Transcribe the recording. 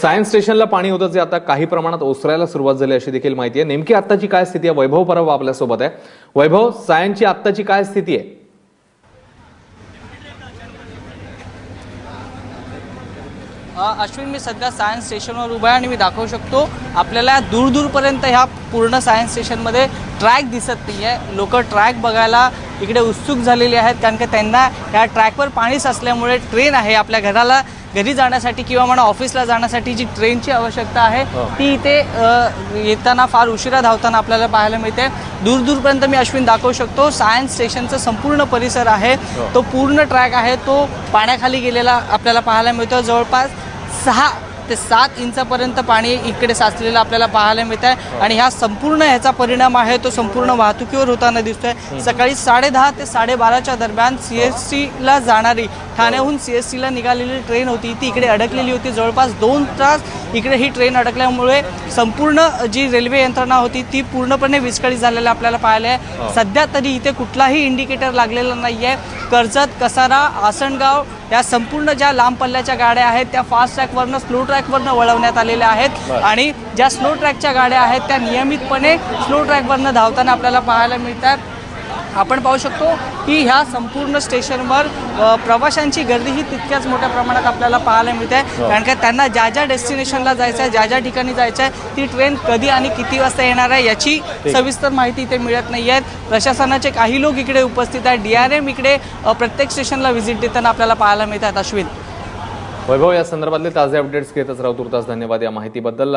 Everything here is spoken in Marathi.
सायन्स स्टेशनला पाणी होतं जे आता काही प्रमाणात ओसरायला सुरुवात झाली अशी देखील माहिती आहे. नेमकी आत्ताची काय स्थिती आहे? वैभव परब आपल्यासोबत आहे. वैभव सायन्सची आत्ताची काय स्थिती आहे? अश्विन मी सध्या सायन्स स्टेशनवर उभा आहे आणि मी दाखवू शकतो आपल्याला दूर दूरपर्यंत ह्या पूर्ण सायन्स स्टेशनमध्ये ट्रॅक दिसत नाही आहे लोक ट्रॅक बघायला इकडे उत्सुक झालेले आहेत कारण की त्यांना या ट्रॅकवर पाणीच असल्यामुळे ट्रेन आहे आपल्या घराला घरी जाण्यासाठी किंवा म्हणा ऑफिसला जाण्यासाठी जी ट्रेनची आवश्यकता आहे ती इथे येताना फार उशिरा धावताना आपल्याला पाहायला मिळते. दूर दूरपर्यंत मी अश्विन दाखवू शकतो. सायन्स स्टेशनचा संपूर्ण परिसर आहे. तो पूर्ण ट्रॅक आहे. तो पाण्याखाली गेलेला आपल्याला पाहायला मिळतो. जवळपास सहा ते सात इंचापर्यंत पाणी इकडे साचलेलं आपल्याला पाहायला मिळत आहे आणि ह्या संपूर्ण ह्याचा परिणाम आहे तो संपूर्ण वाहतुकीवर होताना दिसतोय. सकाळी साडेदहा ते साडेबाराच्या दरम्यान सी एस सीला जाणारी ठाण्याहून सी एस सीला निघालेली ट्रेन होती. ती इकडे अडकलेली होती. जवळपास दोन तास इकडे ही ट्रेन अडकल्यामुळे संपूर्ण जी रेल्वे यंत्रणा होती ती पूर्णपणे विस्कळीत झालेलं आपल्याला पाहायला आहे. सध्या तरी इथे कुठलाही इंडिकेटर लागलेला नाही आहे कर्जत कसारा आसनगाव या संपूर्ण ज्या लांब पल्ल्याच्या गाड्या आहेत त्या फास्ट ट्रॅकवरनं स्लो ट्रॅकवरनं वळवण्यात आलेल्या आहेत. आणि ज्या स्लो ट्रॅकच्या गाड्या आहेत त्या नियमितपणे स्लो ट्रॅकवरनं धावताना आपल्याला पाहायला मिळतात. आपण पाहू शकतो की ह्या संपूर्ण स्टेशनवर प्रवाशांची गर्दीही तितक्याच मोठ्या प्रमाणात आपल्याला पाहायला मिळते. कारण का त्यांना ज्या ज्या डेस्टिनेशनला जायचं आहे ज्या ज्या ठिकाणी जायचं आहे ती ट्रेन कधी आणि किती वाजता येणार आहे याची सविस्तर माहिती इथे मिळत नाही आहेत प्रशासनाचे काही लोक इकडे उपस्थित आहेत. डी आर एम इकडे प्रत्येक स्टेशनला व्हिजिट देताना आपल्याला पाहायला मिळतात. अश्विन. वैभव या संदर्भातले ताजे अपडेट्स घेतच राहू. तुर्तास धन्यवाद या माहितीबद्दल.